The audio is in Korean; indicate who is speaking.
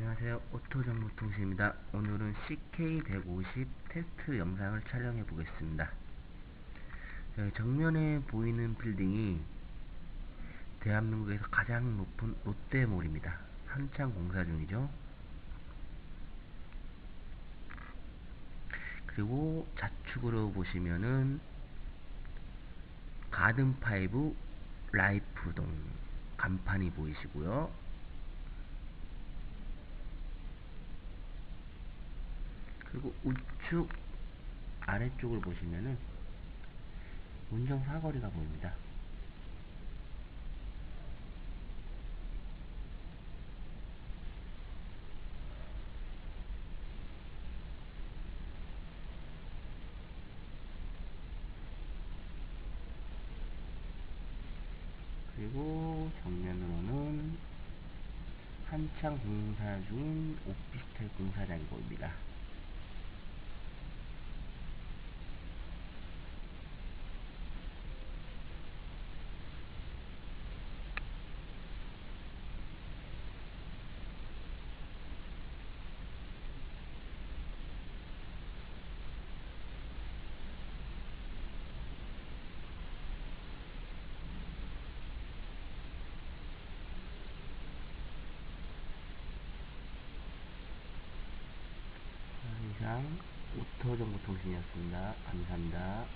Speaker 1: 안녕하세요. 오토정보통신입니다. 오늘은 CK150 테스트 영상을 촬영해 보겠습니다. 네, 정면에 보이는 빌딩이 대한민국에서 가장 높은 롯데몰입니다. 한창 공사 중이죠. 그리고 좌측으로 보시면은 가든파이브 라이프동 간판이 보이시고요. 그리고 우측 아래쪽을 보시면은 운정 사거리가 보입니다. 그리고 정면으로는 한창 공사 중인 오피스텔 공사장이 보입니다. 이상 오토정보통신이었습니다. 감사합니다.